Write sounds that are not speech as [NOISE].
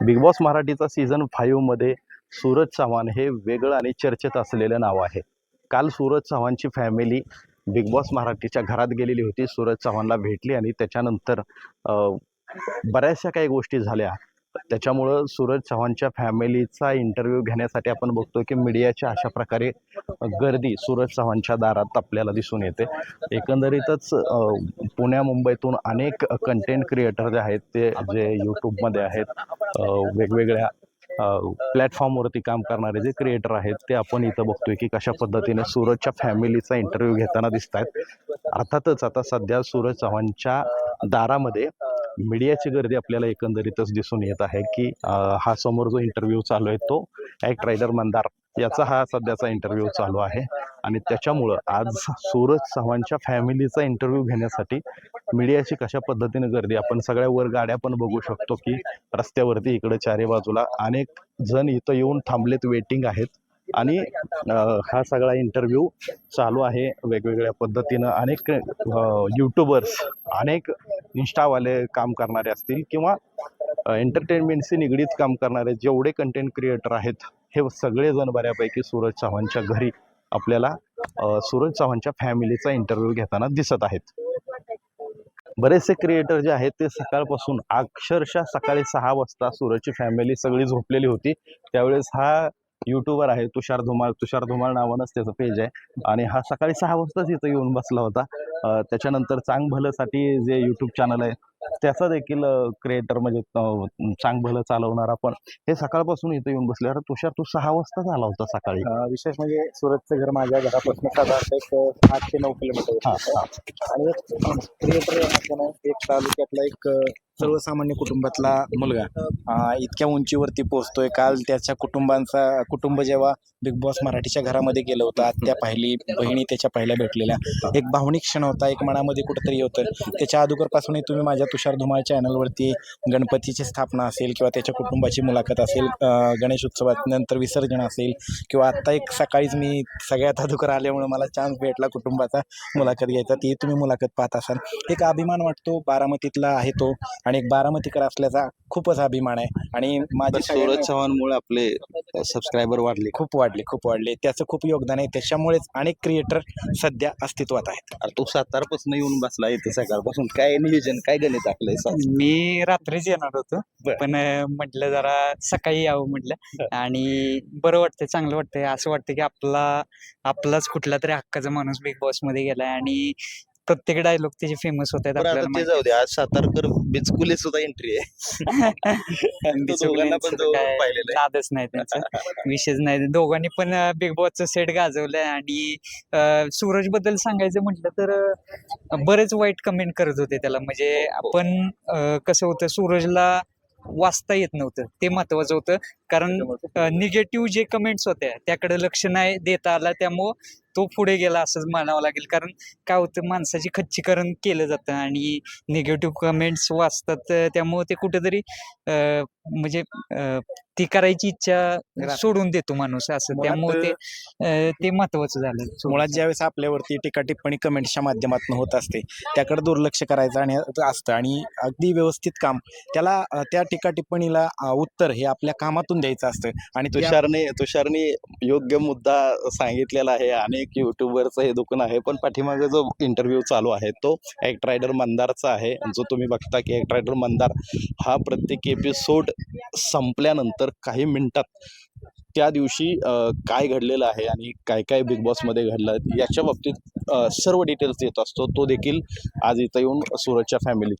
Big boss मराठीचा season फाईव्हमध्ये सूरज चव्हाण हे वेगळं आणि चर्चेत असलेलं नाव आहे. काल सूरज चव्हाणची फॅमिली बिग बॉस मराठीच्या घरात गेलेली होती. सूरज चव्हाणला भेटली आणि त्याच्यानंतर बऱ्याचशा काही गोष्टी झाल्या. त्याच्यामुळं सूरज चव्हाणच्या फॅमिलीचा इंटरव्ह्यू घेण्यासाठी आपण बघतो की मीडियाच्या अशा प्रकारे गर्दी सूरज चव्हाणच्या दारात आपल्याला दिसून येते. एकंदरीतच पुण्या मुंबईतून अनेक कंटेंट क्रिएटर जे आहेत ते जे यूट्यूबमध्ये आहेत वेगवेगळ्या प्लॅटफॉर्मवरती काम करणारे जे क्रिएटर आहेत ते आपण इथं बघतोय की कशा पद्धतीने सूरजच्या फॅमिलीचा इंटरव्ह्यू घेताना दिसत आहेत अर्थातच आता सध्या सूरज चव्हाणच्या दारामध्ये मीडियाची गर्दी आपल्याला एकंदरीतच दिसून येत आहे की हा समोर जो इंटरव्ह्यू चालू आहे तो ॲक्ट रायडर मंदार याचा हा सध्याचा इंटरव्ह्यू चालू आहे. आणि त्याच्यामुळं आज सूरज चव्हाणच्या फॅमिलीचा इंटरव्ह्यू घेण्यासाठी मीडियाची कशा पद्धतीने गर्दी आपण सगळ्या वर गाड्या पण बघू शकतो की रस्त्यावरती इकडे चारी बाजूला अनेक जण इथं येऊन थांबलेत वेटिंग आहेत. आणि हा सगळा इंटरव्ह्यू चालू आहे वेगवेगळ्या पद्धतीनं अनेक यूट्यूबर्स अनेक इंस्टावाले काम करणारे असतील किंवा एंटरटेनमेंटशी निगडीत काम करणारे जेवढे कंटेंट क्रिएटर आहेत हे सगळेजण बऱ्यापैकी सूरज चव्हाणच्या घरी आपल्याला सूरज चव्हाणच्या फॅमिलीचा इंटरव्ह्यू घेताना दिसत आहेत. बरेचसे क्रिएटर जे आहेत ते सकाळपासून अक्षरशः सकाळी सहा वाजता सूरजची फॅमिली सगळी झोपलेली होती. त्यावेळेस हा युट्यूबर आहे तुषार धुमाळ तुषार धुमाळ नावानंच त्याचं पेज आहे. आणि हा सकाळी सहा वाजताच इथं येऊन बसला होता. त्याच्यानंतर चांग भलंसाठी जे यूट्यूब चॅनल आहे त्याचा देखील क्रिएटर म्हणजे अं, चांग भलं चालवणारा पण हे सकाळपासून इथं येऊन बसले. अरे तुषार तू सहा वाजताच आला होता सकाळी. विशेष म्हणजे सुरतचं घर माझ्या घरापासून साधारण एक आठ ते नऊ किलोमीटर. आणि एक क्रिएटर असताना एक तालुक्यातला एक सर्वसामान्य कुटुंबातला मुलगा अं, इतक्या उंचीवरती पोहोचतोय. काल त्याच्या कुटुंबांचा कुटुंब जेव्हा बिग बॉस मराठीच्या घरामध्ये गेलं होतं आत्या पाहिली बहिणी त्याच्या पहिल्या भेटलेल्या. एक भावनिक क्षण होता एक मनामध्ये कुठंतरी होतं. त्याच्या अगोदरपासूनही तुम्ही माझ्या तुषार धुमाळ चॅनलवरती गणपतीची स्थापना असेल किंवा त्याच्या कुटुंबाची मुलाखत असेल अं, गणेश उत्सवात नंतर विसर्जन असेल किंवा आत्ता एक सकाळीच मी सगळ्यात अगोदर आल्यामुळे मला चान्स भेटला कुटुंबाचा मुलाखत घ्यायचा ती तुम्ही मुलाखत पाहत असाल. एक अभिमान वाटतो बारामतीतला आहे तो. आणि एक बारामतीकर असल्याचा खूपच अभिमान आहे. आणि माझे सूरज चव्हाणमुळे आपले सबस्क्रायबर वाढले. खूप वाढले खूप वाढले. त्याचं खूप योगदान आहे. त्याच्यामुळेच अनेक क्रिएटर सध्या अस्तित्वात आहेत. अरे तू सातारपासून येऊन बसला इथे सकाळपासून. काय नियोजन काय गणित सांग. मी रात्रीच येणार होतो. पण म्हटलं जरा सकाळी यावं म्हटलं. आणि बरं वाटतंय चांगलं वाटतंय. असं वाटतं की आपला आपलाच कुठला तरी हक्काचा माणूस बिग बॉसमध्ये गेलाय. आणि प्रत्येक डायलॉग त्याचे फेमस होत आहेत बरं आता आपल्याला ते जाऊ दे आज सातारकर बिचकुले सुद्धा एंट्री आहे. [LAUGHS] माहिती. तो दोघांना पण बिचुकल्यांचं जवळ काय पाहिलेलं आहे. नादच नाही त्यांचा विषयच नाही. दोघांनी पण बिग बॉसचं सेट गाजवलंय आणि सूरजबद्दल सांगायचं म्हटलं तर अं, बरेच वाईट कमेंट करत होते त्याला. म्हणजे आपण अं, कसं होतं सूरजला वाचता येत नव्हतं. ते महत्वाचं होतं. कारण निगेटिव्ह जे कमेंट्स होत्या त्याकडे लक्ष नाही देता आला. त्यामुळं तो पुढे गेला असंच म्हणावं लागेल. कारण काय होतं माणसाची खच्चीकरण केलं जातं आणि निगेटिव्ह कमेंट्स वाचतात त्यामुळे त्यामुळं ते कुठेतरी म्हणजे ती करायची इच्छा सोडून देतो माणूस असं. त्यामुळे ते अं, ते महत्वाचं झालं मुळात ज्यावेळेस आपल्यावरती टीका टिप्पणी कमेंटच्या माध्यमातून होत असते त्याकडे दुर्लक्ष करायचं आणि असतं आणि अगदी व्यवस्थित काम त्याला अं, त्या टीका टिप्पणीला अं, उत्तर हे आपल्या कामातून द्यायचं असतं आणि तुषारने तुषारने योग्य मुद्दा सांगितलेला आहे. अनेक युट्यूबरचं हे दुकान आहे पण पाठीमागे जो इंटरव्ह्यू चालू आहे तो ॲक्ट रायडर मंदारचा आहे. जो तुम्ही बघता की ॲक्ट रायडर मंदार हा प्रत्येक एपिसोड संपल्यानंतर तर काही मिनिटात त्या दिवशी काय घडलेलं आहे आणि काय काय बिग बॉसमध्ये घडलं याच्या बाबतीत सर्व डिटेल्स देत असतो. तो देखील आज इथं येऊन सूरजच्या फॅमिली